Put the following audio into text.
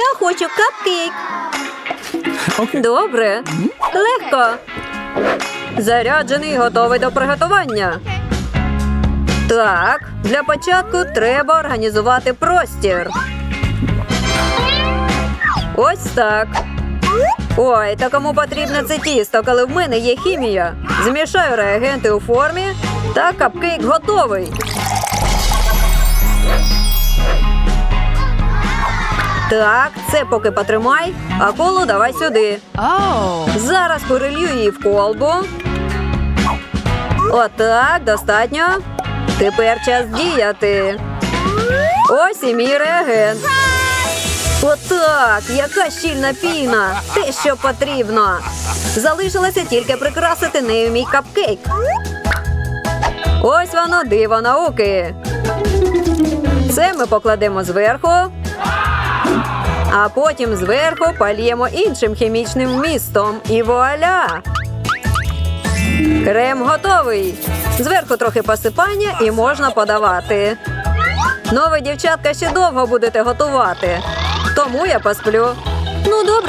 Я хочу капкейк. Okay. Добре. Легко. Заряджений готовий до приготування. Так, для початку треба організувати простір. Ось так. Ой, та кому потрібне це тісто, коли в мене є хімія. Змішаю реагенти у формі та капкейк готовий. Так, це поки потримай, а колу давай сюди. Зараз перелью її в колбу. Отак, достатньо. Тепер час діяти. Ось і мій реагент. Отак, яка щільна піна. Те, що потрібно. Залишилося тільки прикрасити нею мій капкейк. Ось воно диво науки. Це ми покладемо зверху, а потім зверху пальємо іншим хімічним вмістом. І вуаля! Крем готовий. Зверху трохи посипання і можна подавати. Ну, ви, дівчатка, ще довго будете готувати. Тому я посплю. Ну, добре,